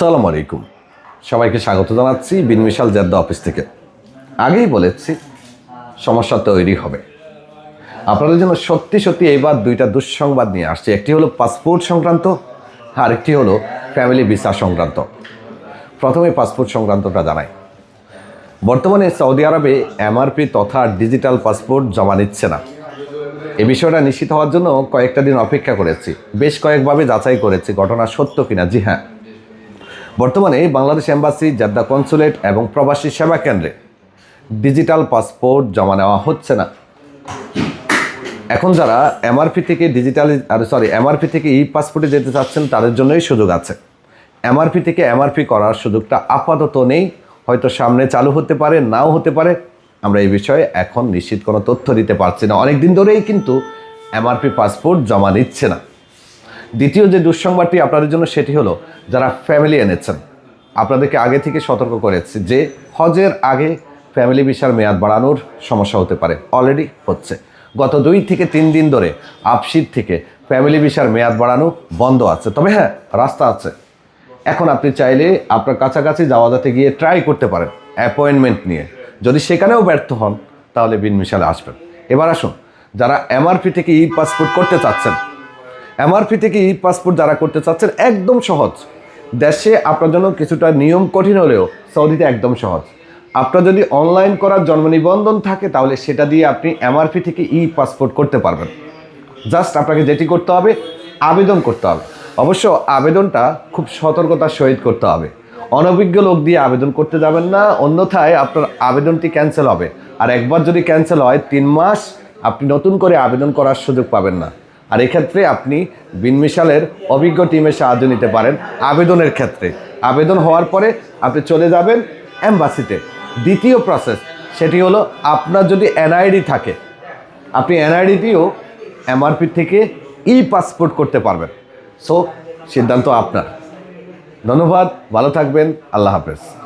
আসসালামু আলাইকুম। সবাইকে স্বাগত জানাচ্ছি বিনমিশাল জেদ্দা অফিস থেকে। আগেই বলেছি, সমস্যা তৈরি হবে। আপনাদের জন্য সত্যি সত্যি এইবার দুইটা দুঃসংবাদ নিয়ে আসছে। একটি হলো পাসপোর্ট সংক্রান্ত আর একটি হলো ফ্যামিলি ভিসা সংক্রান্ত। প্রথমে পাসপোর্ট সংক্রান্তটা জানাই। বর্তমানে সৌদি আরবে এমআরপি তথা ডিজিটাল পাসপোর্ট জমা নিচ্ছে না। এই বিষয়টা নিশ্চিত হওয়ার জন্য কয়েকটা দিন অপেক্ষা করেছি। বেশ কয়েকভাবে যাচাই করেছি, ঘটনা সত্য কিনা? জি হ্যাঁ। বর্তমানে বাংলাদেশ এম্বাসি, জাদ্দা কনসুলেট এবং প্রবাসী সেবা কেন্দ্রে ডিজিটাল পাসপোর্ট জমা নেওয়া হচ্ছে না। এখন যারা এমআরপি থেকে ডিজিটাল, আর সরি এমআরপি থেকে ই পাসপোর্টে যেতে চাচ্ছেন, তাদের জন্যই সুযোগ আছে। এমআরপি থেকে এমআরপি করার সুযোগটা আপাতত নেই। হয়তো সামনে চালু হতে পারে, নাও হতে পারে। আমরা এই বিষয়ে এখন নিশ্চিত কোনো তথ্য দিতে পারছি না। অনেক দিন ধরেই কিন্তু এমআরপি পাসপোর্ট জমা নিচ্ছে না। দ্বিতীয় যে দুঃসংবাদটি আপনাদের জন্য সেটি হলো, যারা ফ্যামিলি এনেছেন, আপনাদেরকে আগে থেকে সতর্ক করেছি যে হজের আগে ফ্যামিলি ভিসার মেয়াদ বাড়ানোর সমস্যা হতে পারে অলরেডি হচ্ছে। গত দুই থেকে তিন দিন ধরে আপশিট থেকে ফ্যামিলি ভিসার মেয়াদ বাড়ানো বন্ধ আছে। তবে হ্যাঁ রাস্তা আছে। এখন আপনি চাইলে আপনার কাছাকাছি যাওয়া যাতে গিয়ে ট্রাই করতে পারেন অ্যাপয়েন্টমেন্ট নিয়ে। যদি সেখানেও ব্যর্থ হন, তাহলে বিন মিশালে আসবেন। এবার আসুন, যারা এমআরপি থেকে ই পাসপোর্ট করতে চাচ্ছেন এমআরপি থেকে ই পাসপোর্ট যারা করতে চাচ্ছেন, একদম সহজ। দেশে আপনার জন্য কিছুটা নিয়ম কঠিন হলেও সৌদিতে একদম সহজ। আপনার যদি অনলাইন করার জন্ম নিবন্ধন থাকে, তাহলে সেটা দিয়ে আপনি এমআরপি থেকে ই পাসপোর্ট করতে পারবেন। জাস্ট আপনাকে যেটি করতে হবে, আবেদন করতে হবে। অবশ্য আবেদনটা খুব সতর্কতার সহিত করতে হবে। অনভিজ্ঞ লোক দিয়ে আবেদন করতে যাবেন না, অন্যথায় আপনার আবেদনটি ক্যান্সেল হবে। আর একবার যদি ক্যান্সেল হয়, তিন মাস আপনি নতুন করে আবেদন করার সুযোগ পাবেন না। আর এক্ষেত্রে আপনি বিনমিশালের অভিজ্ঞ টিমের সাহায্য নিতে পারেন আবেদনের ক্ষেত্রে। আবেদন হওয়ার পরে আপনি চলে যাবেন অ্যাম্বাসিতে দ্বিতীয় প্রসেস সেটি হলো আপনার যদি এনআইডি থাকে, আপনি এনআইডিটিও এমআরপি থেকে ই পাসপোর্ট করতে পারবেন। সো, সিদ্ধান্ত আপনার। ধন্যবাদ, ভালো থাকবেন, আল্লাহ হাফেজ।